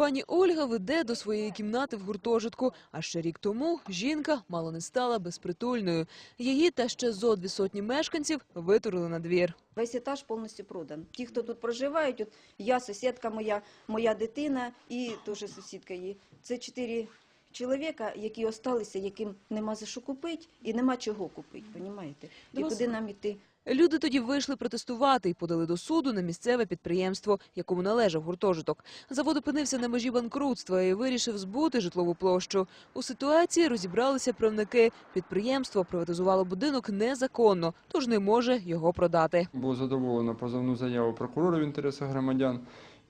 Пані Ольга веде до своєї кімнати в гуртожитку. А ще рік тому жінка мало не стала безпритульною. Її та ще зо дві сотні мешканців витурили на двір. Весь етаж повністю продан. Ті, хто тут проживають, от я, сусідка моя, моя дитина і теж сусідка її. Це чотири чоловіка, які осталися, яким нема за що купити і нема чого купити, понімаєте? І куди нам іти? Люди тоді вийшли протестувати і подали до суду на місцеве підприємство, якому належав гуртожиток. Завод опинився на межі банкрутства і вирішив збути житлову площу. У ситуації розібралися правники. Підприємство приватизувало будинок незаконно, тож не може його продати. Було задоволено позовну заяву прокурора в інтересах громадян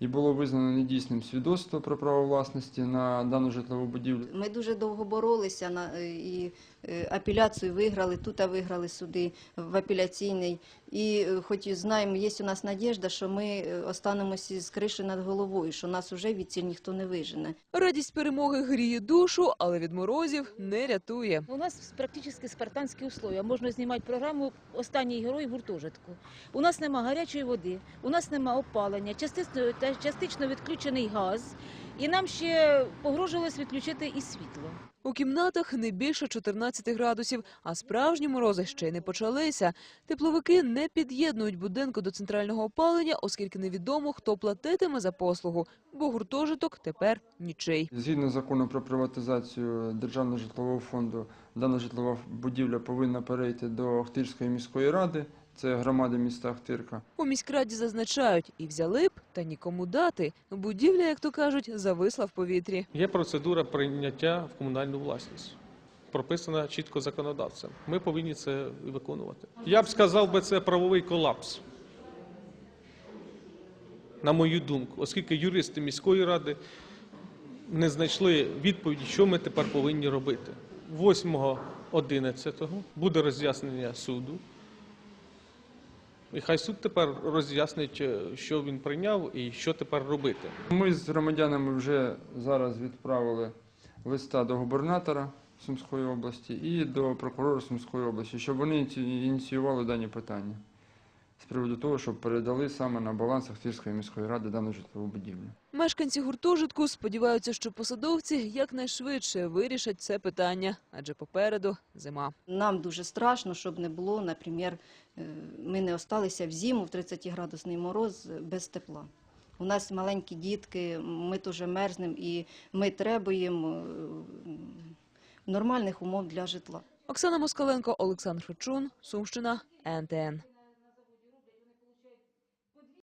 і було визнано недійсним свідоцтво про право власності на дану житлову будівлю. Ми дуже довго боролися на, е, і е, апеляцію виграли, тут виграли суди в апеляційний. І е, хоч і знаємо, є у нас надіжда, що ми останемося з криші над головою, що нас уже від ціль ніхто не вижене. Радість перемоги гріє душу, але від морозів не рятує. У нас практично спартанські условия. Можна знімати програму Останній герой гуртожитку. У нас нема гарячої води, у нас нема опалення, частично, та- частично відключений газ, і нам ще погрожувалось відключити і світло. У кімнатах не більше 14 градусів, а справжні морози ще й не почалися. Тепловики не під'єднують будинку до центрального опалення, оскільки невідомо, хто платитиме за послугу, бо гуртожиток тепер нічий. Згідно закону про приватизацію Державного житлового фонду, дана житлова будівля повинна перейти до Охтирської міської ради, це громади міста Охтирка. У міськраді зазначають, і взяли б, та нікому дати. Будівля, як то кажуть, зависла в повітрі. Є процедура прийняття в комунальну власність. Прописана чітко законодавцем. Ми повинні це виконувати. Я б сказав би, це правовий колапс. На мою думку, оскільки юристи міської ради не знайшли відповіді, що ми тепер повинні робити. 8.11 буде роз'яснення суду. І хай суд тепер роз'яснить, е, що він прийняв і що тепер робити. Ми з громадянами вже зараз відправили листа до губернатора Сумської області і до прокурора Сумської області, щоб вони ініці- ініціювали дані питання з приводу того, щоб передали саме на баланс Охтирської міської ради дану житлову будівлю. Мешканці гуртожитку сподіваються, що посадовці якнайшвидше вирішать це питання, адже попереду зима. Нам дуже страшно, щоб не було, наприклад, е, ми не осталися в зиму в 30-градусний мороз е, без тепла. У нас маленькі дітки, ми теж мерзнемо і ми требуємо е, нормальних умов для житла. Оксана Москаленко, Олександр Фечун, Сумщина, НТН.